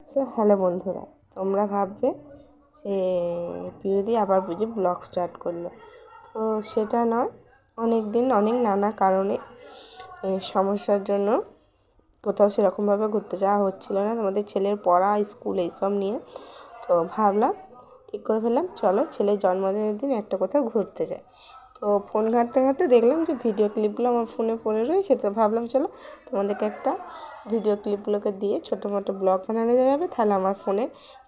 So hello বন্ধুরা, তোমরা ভাববে যে পিউদি আবার বুঝি ব্লগ স্টার্ট করল। তো সেটা নয় অনেক দিন অনেক নানা কারণে সমস্যার জন্য কোথাও সেরকমভাবে ঘুরতে যাওয়া হচ্ছিল না। তোমাদের ছেলের পড়া, স্কুল, এইসব নিয়ে। তো ভাবলাম ঠিক করে ফেললাম। চলো ছেলের জন্মদিনের দিন একটা কোথাও ঘুরতে যাই। তো ফোন ঘাঁটতে ঘাঁটতে দেখলাম যে ভিডিও ক্লিপগুলো আমার ফোনে পড়ে রয়েছে, তো ভাবলাম চলো তোমাদেরকে একটা ভিডিও ক্লিপগুলোকে দিয়ে ছোটো মোটো ব্লগ বানানো যাবে। তাহলে আমার ফোনে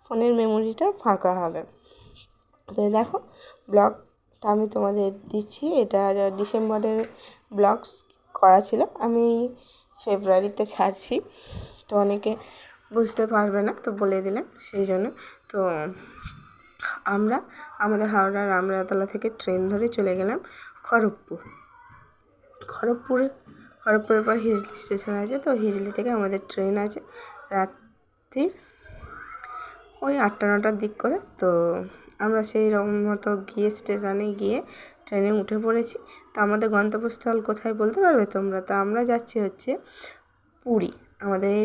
ফোনের মেমোরিটা ফাঁকা হবে। তো দেখো ব্লগটা আমি তোমাদের দিচ্ছি। এটা ডিসেম্বরের ব্লগ করা ছিল। আমি ফেব্রুয়ারিতে ছাড়ছি। তো অনেকে বুঝতে পারবে না, তো বলে দিলাম। সেই জন্য তো আমরা আমাদের হাওড়ার রামরাতলা থেকে ট্রেন ধরে চলে গেলাম খড়গপুর। খড়গপুরে, খড়গপুরের পর হিজলি স্টেশন আছে তো, হিজলি থেকে আমাদের ট্রেন আছে রাত্রির ওই আটটা নটার দিক করে। তো আমরা সেই রকম মতো গিয়ে স্টেশনে গিয়ে ট্রেনে উঠে পড়েছি। তো আমাদের গন্তব্যস্থল কোথায় বলতে পারবে তোমরা? তো আমরা যাচ্ছি হচ্ছে পুরী, আমাদের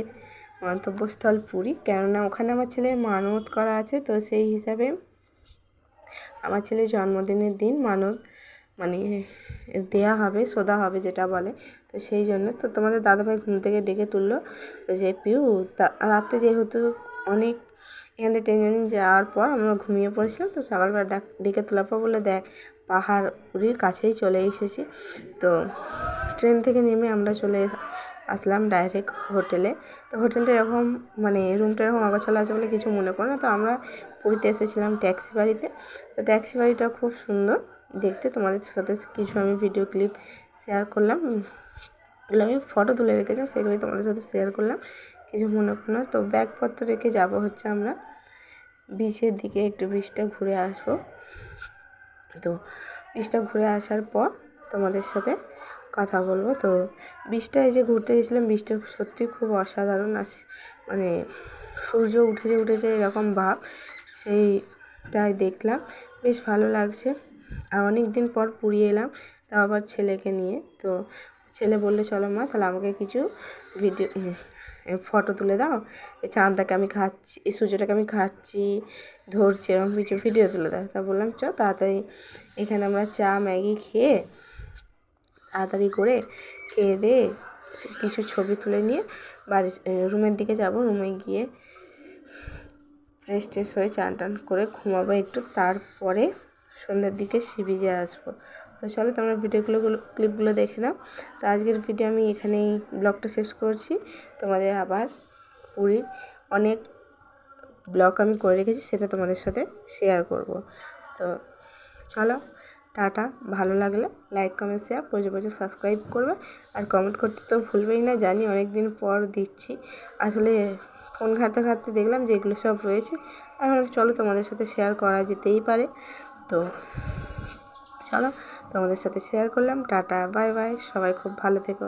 গন্তব্যস্থল পুরী। কেননা ওখানে আমার ছেলের মানত করা আছে, তো সেই হিসাবে আমার ছেলের জন্মদিনের দিন মানত মানে দেয়া হবে, সোদা হবে যেটা বলে। তো সেই জন্য তো তোমাদের দাদাভাই ঘুম থেকে ডেকে তুললো যে, পিউ, তা রাত্রে যেহেতু অনেক এখান থেকে ট্রেন যাওয়ার পর আমরা ঘুমিয়ে পড়েছিলাম, তো সকালবেলা ডাক, ডেকে তোলার পর বলে দেখ পাহাড় পুরীর কাছেই চলে এসেছি। তো ট্রেন থেকে নেমে আমরা চলে আসলাম ডাইরেক্ট হোটেলে তো হোটেলটা এরকম মানে রুমটা এরকম আগাছালা আছে বলে কিছু মনে করো না। তো আমরা পুরীতে এসেছিলাম ট্যাক্সি বাড়িতে। তো ট্যাক্সি বাড়িটা খুব সুন্দর। দেখতে তোমাদের সাথে কিছু আমি ভিডিও ক্লিপ শেয়ার করলাম। এগুলো আমি ফটো তুলে রেখেছিলাম সেগুলি তোমাদের সাথে শেয়ার করলাম। কিছু মনে করো না। তো ব্যাগপত্র রেখে যাব হচ্ছে আমরা। বিচের দিকে একটু বিচটা ঘুরে আসব। তো বিচটা ঘুরে আসার পর তোমাদের সাথে কথা বলব। তো বিচটা এই যে ঘুরতে গেছিলাম বিচটা সত্যি খুব অসাধারণ আছে মানে সূর্য উঠেছে উঠেছে এরকম ভাব, সেইটাই দেখলাম। বেশ ভালো লাগছে। আর অনেক দিন পর পুরী এলাম, তাও আবার ছেলেকে নিয়ে। তো ছেলে বললে, চলো মা, তাহলে আমাকে কিছু ভিডিও ফটো তুলে দাও। চাঁদটাকে আমি খাচ্ছি এই সূর্যটাকে আমি খাচ্ছি, ধরছি, এরকম কিছু ভিডিও তুলে দাও। তা বললাম, চ, তাড়াতাড়ি এখানে আমরা চা, ম্যাগি খেয়ে তাড়াতাড়ি করে খেয়ে দিয়ে কিছু ছবি তুলে নিয়ে বাড়ি রুমের দিকে যাব। রুমে গিয়ে ফ্রেশ ট্রেশ হয়ে চান টান করে ঘুমাবো একটু। তারপরে সন্ধ্যের দিকে সি বিচে আসব। তো চলো তোমরা ভিডিওগুলো ক্লিপগুলো দেখে নাও। তো আজকের ভিডিও আমি এখানেই ব্লগটা শেষ করছি। তোমাদের আবার পুরীর অনেক ব্লগ আমি করে রেখেছি, সেটা তোমাদের সাথে শেয়ার করব। তো চলো টাটা, ভালো লাগলে লাইক কমেন্ট শেয়ার প্রচুর প্রচুর সাবস্ক্রাইব করবে। আর কমেন্ট করতে তো ভুলবেই না, জানি অনেক দিন পর দিচ্ছি। আসলে ফোন ঘাটতে ঘাটতে দেখলাম যে এগুলো সব রয়েছে। আর চলো তোমাদের সাথে শেয়ার করা যেতেই পারে। তো চলো তোমাদের সাথে শেয়ার করলাম। টাটা বাই বাই সবাই খুব ভালো থেকো।